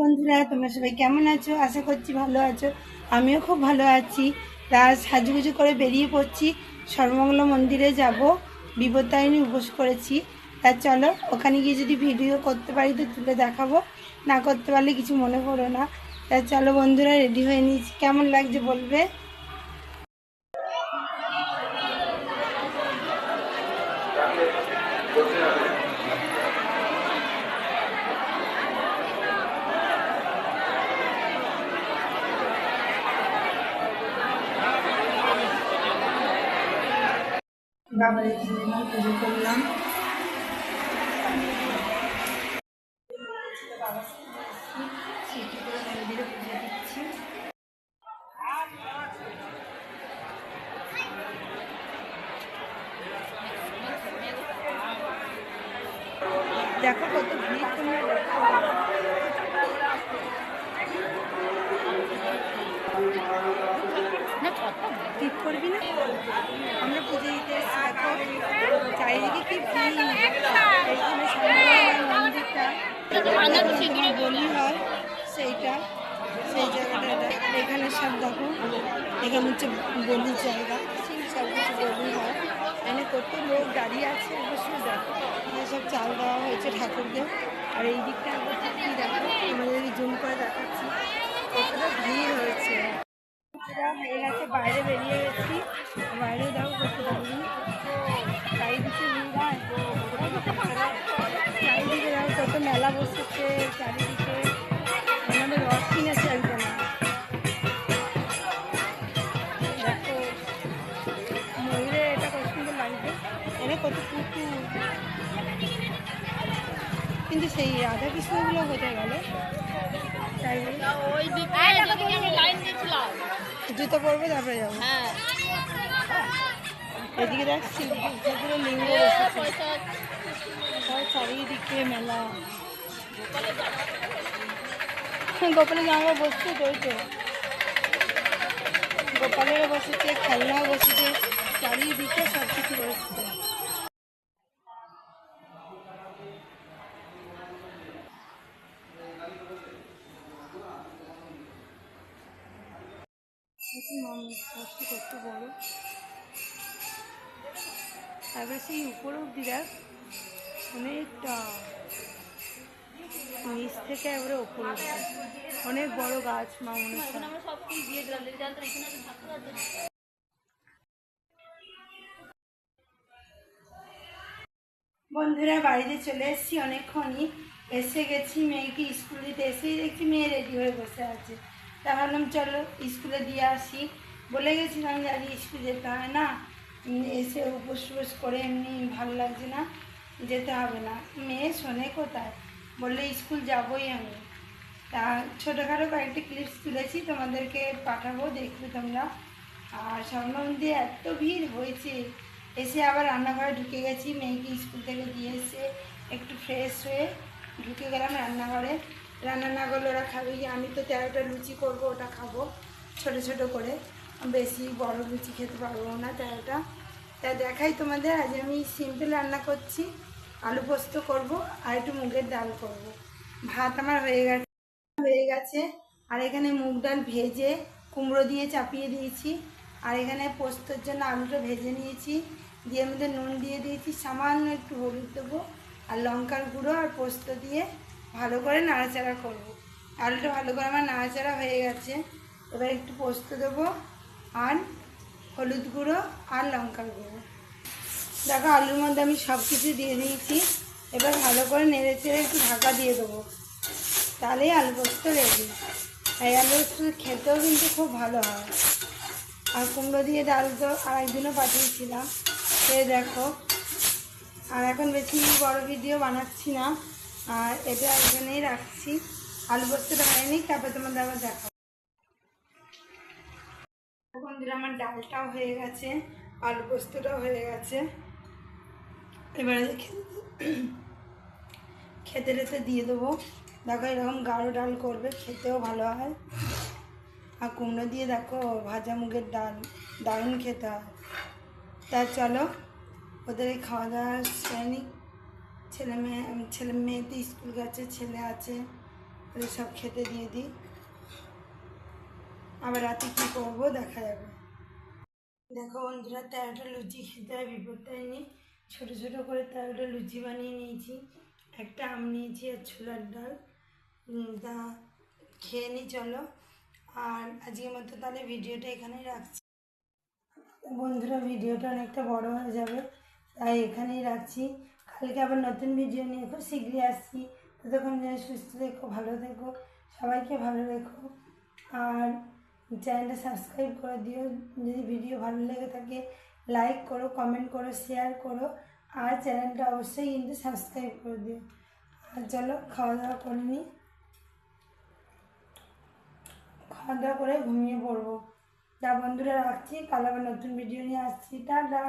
বন্ধুরা, তোমরা সবাই কেমন আছো? আশা করছি ভালো আছো। আমিও খুব ভালো আছি। তা সাজুগুজু করে বেরিয়ে পড়ছি। সর্বমঙ্গল মন্দিরে যাব। বিপত্তারিণী উপোস করেছি। তা চলো, ওখানে গিয়ে যদি ভিডিও করতে পারি তো তুলে দেখাবো। না করতে পারলে কিছু মনে করো না। তা চলো বন্ধুরা, রেডি হয়ে নিয়েছি। কেমন লাগছে বলবে? বাবারে পুজো করলাম। দেখো কত ভিড় তোমরা। ঠিক করবি না আমরা পুজো দিতে এসেছি দেখো চারিদিকে কি ভিড় মন্দিরটা বলি হয় সেইটা সেই জায়গাটা এখানে সব দেখো এখানে হচ্ছে বলির জায়গা সব কিছু বলি হয় এখানে কত লোক দাঁড়িয়ে আছে অবশ্যই দেখো সব চাল দেওয়া হয়েছে ঠাকুরকে আর এই দিকটা বাইরে বেরিয়ে গেছি। বাইরে দাও কত দামি চারিদিকে চারিদিকে দাও কত মেলা বসেছে চারিদিকে। আমাদের রথ কিনেছে একজন দেখো, ময়ূরে এটা কত সুন্দর লাগবে এনে কত কুকুর। কিন্তু সেই রাধা কৃষ্ণগুলো হতে গেল ওই লাইন দিয়েছিলাম। জুতো পরবে তারপরে যাব। হ্যাঁ। এদিকে দেখছি পুরো লিঙ্গ বসেছে। চারিদিকে মেলা। গোপালের জামা বসছে তো তো গোপালেরও বসেছে খেলনা বসেছে চারিদিকে সব কিছু বসছে দেখুন কষ্ট কত বড় তারপরে সেই উপরে অব্দি দেখ, অনেকটা নিচ থেকে একবারে উপরে অনেক বড় গাছ মা মনে। বন্ধুরা, বাড়িতে চলে এসেছি অনেকক্ষণই। এসে গেছি মেয়েকে স্কুল দিতে। এসেই দেখছি মেয়ে রেডি হয়ে বসে আছে। তা চলো স্কুলে দিয়ে আসি। বলে গেছিলাম যে আজ স্কুল যেতে হয় না। এসে উপোস টুপোস করে এমনি ভালো লাগছে না, যেতে হবে না। মেয়ে শোনে কোথায়? বললে, স্কুল যাবই আমি। তা ছোটোখাটো কয়েকটি ক্লিপস তুলেছি, তোমাদেরকে পাঠাবো, দেখবে তোমরা। আর দিয়ে এত ভিড় হয়েছে, এসে আবার রান্নাঘরে ঢুকে গেছি। মেয়েকে স্কুল থেকে দিয়ে এসে একটু ফ্রেশ হয়ে ঢুকে গেলাম রান্নাঘরে। রান্না না করলে ওরা খাবে। আমি তো তেরোটা লুচি করব, ওটা খাব। ছোট ছোট করে। বেশি বড় লুচি খেতে পারব না তেরোটা। তা দেখাই তোমাদের, আজ আমি সিম্পল রান্না করছি। আলু পোস্ত করব আর একটু মুগের ডাল করব। ভাত আমার হয়ে গেছে হয়ে গেছে। আর এখানে মুগ ডাল ভেজে কুমড়ো দিয়ে চাপিয়ে দিয়েছি। আর এখানে পোস্তর জন্য আলুটা ভেজে নিয়েছি। দিয়ে মধ্যে নুন দিয়ে দিয়েছি। সামান্য একটু হলুদ দেবো আর লঙ্কার গুঁড়ো আর পোস্ত দিয়ে ভালো করে নাড়াচাড়া করব। আলুটা ভালো করে আমার নাড়াচাড়া হয়ে গেছে। এবার একটু পোস্ত দেবো আর হলুদ গুঁড়ো আর লঙ্কার গুঁড়ো। দেখো, আলুর মধ্যে আমি সব কিছু দিয়ে দিয়েছি। এবার ভালো করে নেড়ে চেড়ে একটু ঢাকা দিয়ে দেবো। তাহলেই আলু পোস্ত রেডি এই আলু পোস্ত খেতেও কিন্তু খুব ভালো হয়। আর কুমড়ো দিয়ে ডাল তো আর একদিনও পাঠিয়েছিলাম। সে দেখো, আর এখন বেশি বড় ভিডিও বানাচ্ছি না। আর এটা এখানেই রাখছি। আলু পোস্তটা হয়নি, তারপর তোমাদের আবার দেখো বন্ধুরা, আমার ডালটাও হয়ে গেছে, আলু পোস্তটাও হয়ে গেছে। এবারে খেতে টেতে দিয়ে দেবো। দেখো এরকম গাঢ় ডাল করবে, খেতেও ভালো হয়। আর কুমড়ো দিয়ে দেখো, ভাজা মুগের ডাল, দারুণ খেতে হয়। তা চলো, ওদের খাওয়া দাওয়া নিই। ছেলে মেয়ে ছেলে মেয়ে তো স্কুল গেছে, ছেলে আছে, ওদের সব খেতে দিয়ে দিই। আবার রাতে কী করব দেখা যাবে। দেখো বন্ধুরা তেরোটা লুচি খেতে হয় বিপদটাই নেই ছোটো ছোটো করে তেরোটা লুচি বানিয়ে নিয়েছি। একটা আম নিয়েছি আর ছোলার ডাল। তা খেয়ে নিই, চলো। আর আজকের মতো তাহলে ভিডিওটা এখানেই রাখছি। বন্ধুরা, ভিডিওটা অনেকটা বড় হয়ে যাবে, তাই এখানেই রাখছি। কালকে আবার নতুন ভিডিও নিয়ে খুব শীঘ্রই আসছি। ততক্ষণ যেন সুস্থ থেকো, ভালো থেকো, সবাইকে ভালো রেখো। আর চ্যানেলটা সাবস্ক্রাইব করে দিও। যদি ভিডিও ভালো লেগে থাকে লাইক করো কমেন্ট করো শেয়ার করো। আর চ্যানেলটা অবশ্যই কিন্তু সাবস্ক্রাইব করে দিও। আর চলো, খাওয়া দাওয়া করে নিই। খাওয়া দাওয়া করে ঘুমিয়ে পড়ব। যা বন্ধুরা, রাখছি। কাল আবার নতুন ভিডিও নিয়ে আসছি। টাটা!